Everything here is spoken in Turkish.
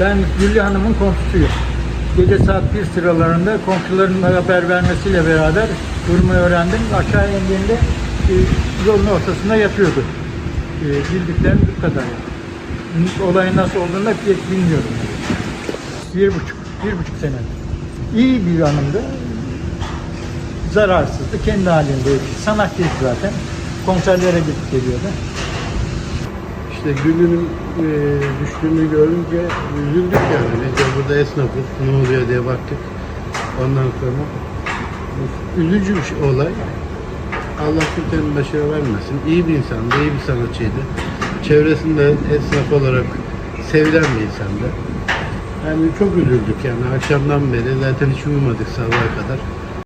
Ben Güllü Hanım'ın komşusuyum. Gece saat 1 sıralarında komşuların haber vermesiyle beraber durumu öğrendim. Aşağı indiğinde e, yolun ortasında yatıyordu. E, bildiklerim bu kadar. Yani. Olayın nasıl olduğunu pek bilmiyorum. Bir buçuk, bir buçuk sene. İyi bir hanımdı. Zararsızdı, kendi halindeydi. Sanatçıydı zaten. Konserlere gidip geliyordu. İşte Gül'ün e, düştüğünü görünce üzüldük yani. Biz de burada esnafız. Ne oluyor diye baktık. Ondan sonra üzücü bir şey- olay. Allah kimsenin başına vermesin. İyi bir insandı, iyi bir sanatçıydı. Çevresinde esnaf olarak sevilen bir insandı. Yani çok üzüldük yani akşamdan beri zaten hiç uyumadık sabaha kadar.